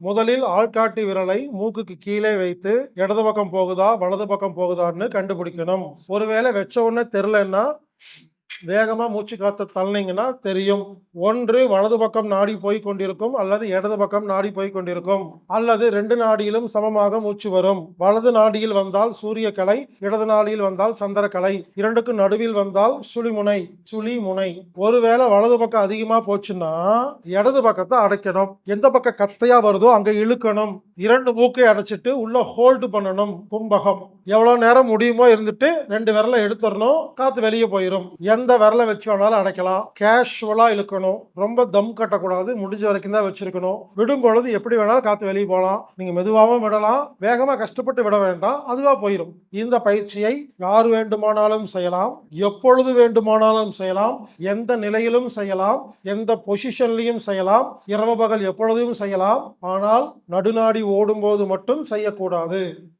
முதலில் ஆள்காட்டி விரலை மூக்குக்கு கீழே வைத்து இடது பக்கம் போகுதா வலது பக்கம் போகுதான்னு கண்டுபிடிக்கணும். ஒருவேளை வச்ச உடனே தெரிலன்னா வேகமாக மூச்சு காத்து தள்ளினீங்கன்னா தெரியும். ஒன்று வலது பக்கம் நாடி போய் கொண்டிருக்கும் அல்லது இடது பக்கம் நாடி போய் கொண்டிருக்கும். அல்லது ரெண்டு நாடியிலும் சமமாக மூச்சு வரும். வலது நாடியில் வந்தால் சூரிய கலை இடது நாடியில் வந்தால் சந்திர கலை இரண்டுக்கும் நடுவில் வந்தால் சுழிமுனை சுழி முனை ஒருவேளை வலது பக்கம் அதிகமாக போச்சுன்னா இடது பக்கத்தை அடைக்கணும். எந்த பக்கம் கத்தையா வருதோ அங்கே இழுக்கணும். இரண்டு மூக்கை அடைச்சிட்டு உள்ள ஹோல்டு பண்ணணும். கும்பகம். எவ்வளோ நேரம் முடியுமோ இருந்துட்டு ரெண்டு விரலை எடுத்துடணும். காற்று வெளியே போயிடும் எந்த விரலை வச்சு வேணாலும் அடைக்கலாம். கேஷுவலாக இழுக்கணும். ரொம்ப தம் கட்டக்கூடாது. முடிஞ்ச வரைக்கும் தான் வச்சிருக்கணும். விடும் பொழுது எப்படி வேணாலும் காற்று வெளியே போகலாம். நீங்கள் மெதுவாகவும் விடலாம். வேகமாக கஷ்டப்பட்டு விட வேண்டாம். அதுவாக போயிடும். இந்த பயிற்சியை யார் வேண்டுமானாலும் செய்யலாம். எப்பொழுது வேண்டுமானாலும் செய்யலாம். எந்த நிலையிலும் செய்யலாம். எந்த பொசிஷன்லையும் செய்யலாம். இரவு பகல் எப்பொழுதும் செய்யலாம். ஆனால் நடுநாடி ஓடும்போது மட்டும் செய்யக்கூடாது.